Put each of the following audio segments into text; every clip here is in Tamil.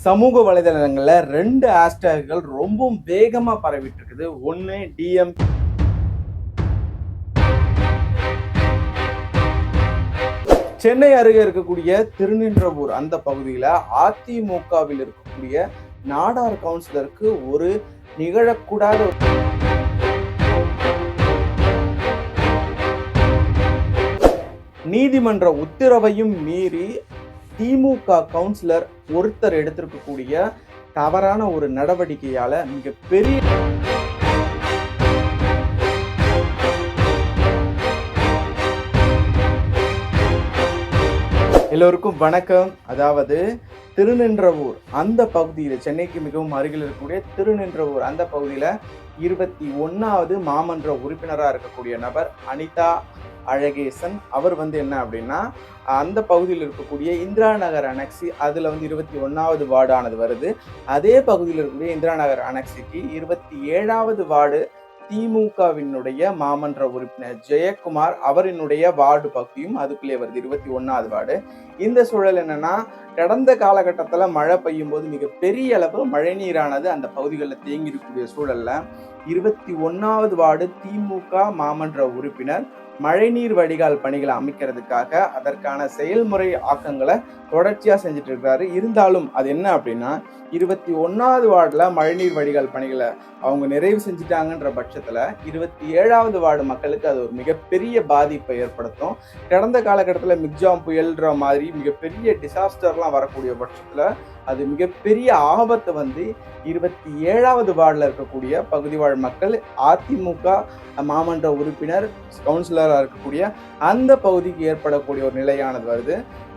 சமூக வலைதளங்களில் ரெண்டு ஹேஷ்டேக்குகள் ரொம்ப வேகமாக பரவிட்டு இருக்குது ஒன்று டிஎம் சென்னை அருகே இருக்கக்கூடிய திருநின்றவூர் அந்த பகுதியில் அதிமுகவில் இருக்கக்கூடிய நாடார் கவுன்சிலருக்கு ஒரு நிகழக்கூடாத ஒரு நீதிமன்ற உத்தரவையும் மீறி திமுக கவுன்சிலர் ஒருத்தர் எடுத்திருக்கக்கூடிய தவறான ஒரு நடவடிக்கையால மிக பெரிய எல்லோருக்கும் வணக்கம். அதாவது திருநின்றவூர் அந்த பகுதியில் சென்னைக்கு மிகவும் அருகில் இருக்கக்கூடிய திருநின்றவூர் அந்த பகுதியில் இருபத்தி ஒன்றாவது மாமன்ற உறுப்பினராக இருக்கக்கூடிய நபர் அனிதா அழகேசன் அவர் வந்து என்ன அப்படின்னா அந்த பகுதியில் இருக்கக்கூடிய இந்திரா நகர் அனக்சி அதில் வந்து இருபத்தி ஒன்றாவது வார்டானது வருது. அதே பகுதியில் இருக்கக்கூடிய இந்திரா நகர் அனக்சிக்கு இருபத்தி ஏழாவது வார்டு திமுகவினுடைய மாமன்ற உறுப்பினர் ஜெயக்குமார் அவரினுடைய வார்டு பகுதியும் அதுக்குள்ளே வருது இருபத்தி ஒன்றாவது வார்டு. இந்த சூழல் என்னன்னா கடந்த காலகட்டத்தில் மழை பெய்யும் போது மிகப்பெரிய அளவு அளவு மழைநீரானது அந்த பகுதிகளில் தேங்கி இருக்கக்கூடிய இருபத்தி ஒன்றாவது வார்டு திமுக மாமன்ற உறுப்பினர் மழைநீர் வடிகால் பணிகளை அமைக்கிறதுக்காக அதற்கான செயல்முறை ஆக்கங்களை தொடர்ச்சியாக செஞ்சுட்டு இருக்கிறாரு இருந்தாலும் அது என்ன அப்படின்னா இருபத்தி ஒன்றாவது வார்டில் மழைநீர் வடிகால் பணிகளை அவங்க நிறைவு செஞ்சுட்டாங்கன்ற பட்சத்தில் இருபத்தி ஏழாவது வார்டு மக்களுக்கு அது ஒரு மிகப்பெரிய பாதிப்பை ஏற்படுத்தும். கடந்த காலகட்டத்தில் மிக்ஜாம் புயல்ன்ற மாதிரி மிகப்பெரிய டிசாஸ்டர்லாம் வரக்கூடிய பட்சத்தில் அது மிகப்பெரிய ஆபத்தை வந்து இருபத்தி ஏழாவது வார்டில் இருக்கக்கூடிய பகுதி வாழ் மக்கள் அதிமுக மாமன்ற உறுப்பினர் கவுன்சிலராக இருக்கக்கூடிய அந்த பகுதிக்கு ஏற்படக்கூடிய ஒரு நிலையானது வருது.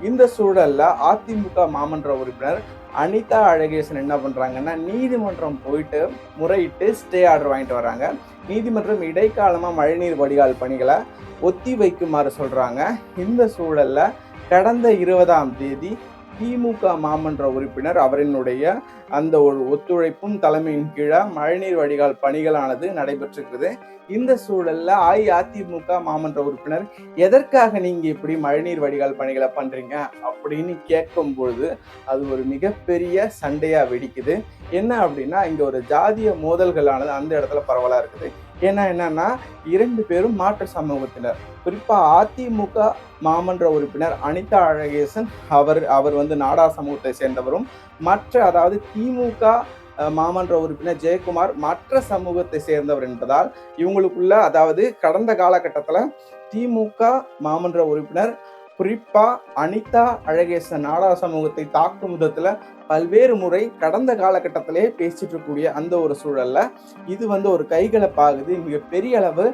இந்த சூழலில் அதிமுக மாமன்ற உறுப்பினர் அனிதா அழகேசன் என்ன பண்ணுறாங்கன்னா நீதிமன்றம் போயிட்டு முறையிட்டு ஸ்டே ஆர்டர் வாங்கிட்டு வராங்க. நீதிமன்றம் இடைக்காலமாக மழைநீர் வடிகால் பணிகளை ஒத்தி வைக்குமாறு சொல்கிறாங்க இந்த சூழலில் கடந்த இருபதாம் தேதி திமுக மாமன்ற உறுப்பினர் அவரினுடைய அந்த ஒரு ஒத்துழைப்பும் தலைமையின் கீழே மழைநீர் வடிகால் பணிகளானது நடைபெற்றிருக்குது இந்த சூழல்ல அஇஅதிமுக மாமன்ற உறுப்பினர் எதற்காக நீங்க இப்படி மழைநீர் வடிகால் பணிகளை பண்றீங்க? அப்படின்னு கேட்கும் பொழுது அது ஒரு மிகப்பெரிய சண்டையா வெடிக்குது. என்ன அப்படின்னா இங்க ஒரு ஜாதிய மோதல்களானது அந்த இடத்துல பரவலா இருக்குது. ஏன்னா என்னன்னா இரண்டு பேரும் மாற்று சமூகத்தினர். குறிப்பாக அதிமுக மாமன்ற உறுப்பினர் அனிதா அழகேசன் அவர் அவர் வந்து நாடார் சமூகத்தை சேர்ந்தவரும் மற்ற அதாவது திமுக மாமன்ற உறுப்பினர் ஜெயக்குமார் மற்ற சமூகத்தை சேர்ந்தவர் என்பதால் இவங்களுக்குள்ள அதாவது கடந்த காலகட்டத்தில் திமுக மாமன்ற உறுப்பினர் குறிப்பா அனிதா அழகேசன் நாடா சமூகத்தை தாக்கும் விதத்துல பல்வேறு முறை கடந்த காலகட்டத்திலே பேசிட்டு இருக்கக்கூடிய அந்த ஒரு சூழல்ல இது வந்து ஒரு கைகலப்பாகுது. மிக பெரிய அளவு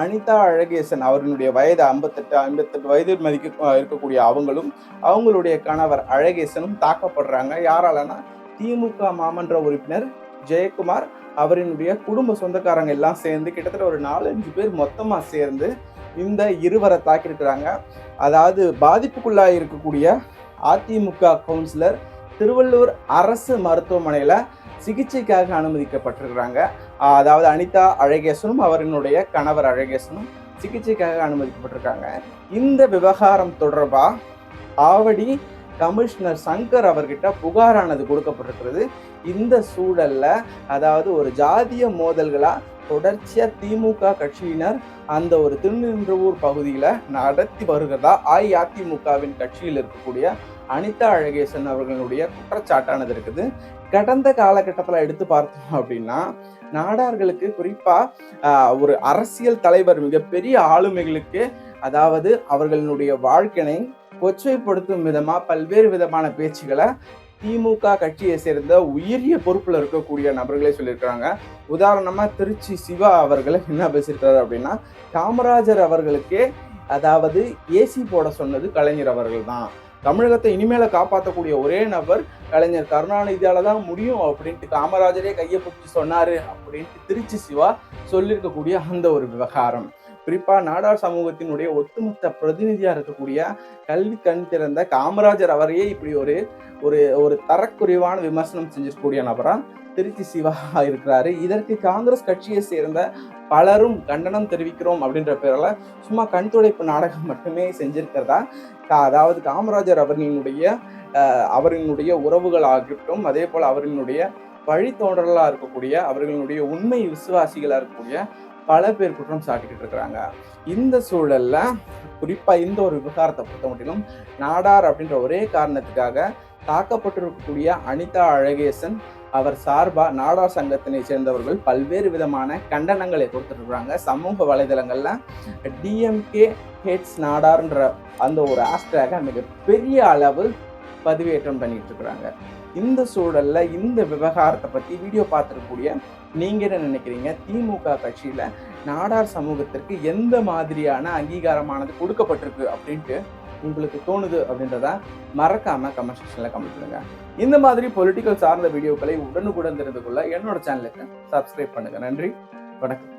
அனிதா அழகேசன் அவர்களுடைய வயது ஐம்பத்தெட்டு ஐம்பத்தெட்டு வயது மதிக்க இருக்கக்கூடிய அவங்களும் அவங்களுடைய கணவர் அழகேசனும் தாக்கப்படுறாங்க. யாராலனா திமுக மாமன்ற உறுப்பினர் ஜெயக்குமார் அவரினுடைய குடும்ப சொந்தக்காரங்க எல்லாம் சேர்ந்து கிட்டத்தட்ட ஒரு நாலஞ்சு பேர் மொத்தமாக சேர்ந்து இந்த இருவரை தாக்கியிருக்கிறாங்க. அதாவது பாதிப்புக்குள்ளாக இருக்கக்கூடிய அதிமுக கவுன்சிலர் திருவள்ளூர் அரசு மருத்துவமனையில் சிகிச்சைக்காக அனுமதிக்கப்பட்டிருக்கிறாங்க. அதாவது அனிதா அழகேசனும் அவரினுடைய கணவர் அழகேசனும் சிகிச்சைக்காக அனுமதிக்கப்பட்டிருக்காங்க. இந்த விவகாரம் தொடர்பாக ஆவடி கமிஷனர் சங்கர் அவர்கிட்ட புகாரானது கொடுக்கப்பட்டிருக்கிறது. இந்த சூழலில் அதாவது ஒரு ஜாதிய மோதல்களாக தொடர்ச்சியாக திமுக கட்சியினர் அந்த ஒரு திருநின்றவூர் பகுதியில் நடத்தி வருகிறதா அஇஅதிமுகவின் கட்சியில் இருக்கக்கூடிய அனிதா அழகேசன் அவர்களுடைய குற்றச்சாட்டானது இருக்குது. கடந்த காலகட்டத்தில் எடுத்து பார்த்தோம் அப்படின்னா நாடார்களுக்கு குறிப்பாக ஒரு அரசியல் தலைவர் மிகப்பெரிய ஆளுமைகளுக்கு அதாவது அவர்களுடைய வாழ்க்கையை கொச்சைப்படுத்தும் விதமாக பல்வேறு விதமான பேச்சுகளை திமுக கட்சியை சேர்ந்த உயரிய பொறுப்பில் இருக்கக்கூடிய நபர்களே சொல்லியிருக்கிறாங்க. உதாரணமாக திருச்சி சிவா அவர்கள் என்ன பேசியிருக்கிறார் அப்படின்னா காமராஜர் அவர்களுக்கே அதாவது ஏசி போட சொன்னது கலைஞர் அவர்கள் தான். தமிழகத்தை இனிமேல காப்பாற்றக்கூடிய ஒரே நபர் கலைஞர். கருணாநிதியால தான் முடியும் அப்படின்ட்டு காமராஜரே கையை பிடிச்சி சொன்னாரு அப்படின்ட்டு திருச்சி சிவா சொல்லியிருக்கக்கூடிய அந்த ஒரு விவகாரம். குறிப்பா நாடார் சமூகத்தினுடைய ஒட்டுமொத்த பிரதிநிதியாக இருக்கக்கூடிய கல்வி கண் திறந்த காமராஜர் அவரையே இப்படி ஒரு ஒரு ஒரு தரக்குறைவான விமர்சனம் செஞ்சிருக்கக்கூடிய நபராக திருச்சி சிவா இருக்கிறாரு. இதற்கு காங்கிரஸ் கட்சியை சேர்ந்த பலரும் கண்டனம் தெரிவிக்கிறோம் அப்படின்ற பேரில் சும்மா கண் துடைப்பு நாடகம் மட்டுமே செஞ்சிருக்கிறதா? அதாவது காமராஜர் அவர்களினுடைய அஹ், அவர்களுடைய உறவுகளாகட்டும் அதே போல் அவர்களுடைய வழித்தோன்றலாக இருக்கக்கூடிய அவர்களுடைய உண்மை விசுவாசிகளாக இருக்கக்கூடிய பல பேர் குற்றம் சாட்டிக்கிட்டு இருக்கிறாங்க. இந்த சூழலில் குறிப்பாக இந்த ஒரு விவகாரத்தை பொறுத்த மட்டிலும் நாடார் அப்படின்ற ஒரே காரணத்துக்காக தாக்கப்பட்டிருக்கக்கூடிய அனிதா அழகேசன் அவர் சார்பாக நாடார் சங்கத்தினை சேர்ந்தவர்கள் பல்வேறு விதமான கண்டனங்களை கொடுத்துட்ருக்குறாங்க சமூக வலைதளங்களில் டிஎம்கே ஹேட்ஸ் நாடார்ன்ற அந்த ஒரு ஹேஷ்டேக மிகப்பெரிய அளவில் பதிவேற்றம் பண்ணிட்டு இருக்கிறாங்க. இந்த சூழலில் இந்த விவகாரத்தை பற்றி வீடியோ பார்த்துருக்கக்கூடிய நீங்க என்ன நினைக்கிறீங்க? திமுக கட்சியில நாடார் சமூகத்திற்கு எந்த மாதிரியான அங்கீகாரமானது கொடுக்கப்பட்டிருக்கு அப்படின்ட்டு உங்களுக்கு தோணுது அப்படின்றத மறக்காம கமெண்ட் செக்ஷன்ல கமெண்ட் பண்ணுங்க. இந்த மாதிரி பொலிட்டிக்கல் சார்ந்த வீடியோக்களை உடனுக்குடன் தெரிந்து கொள்ள என்னோட சேனலுக்கு சப்ஸ்கிரைப் பண்ணுங்க. நன்றி. வணக்கம்.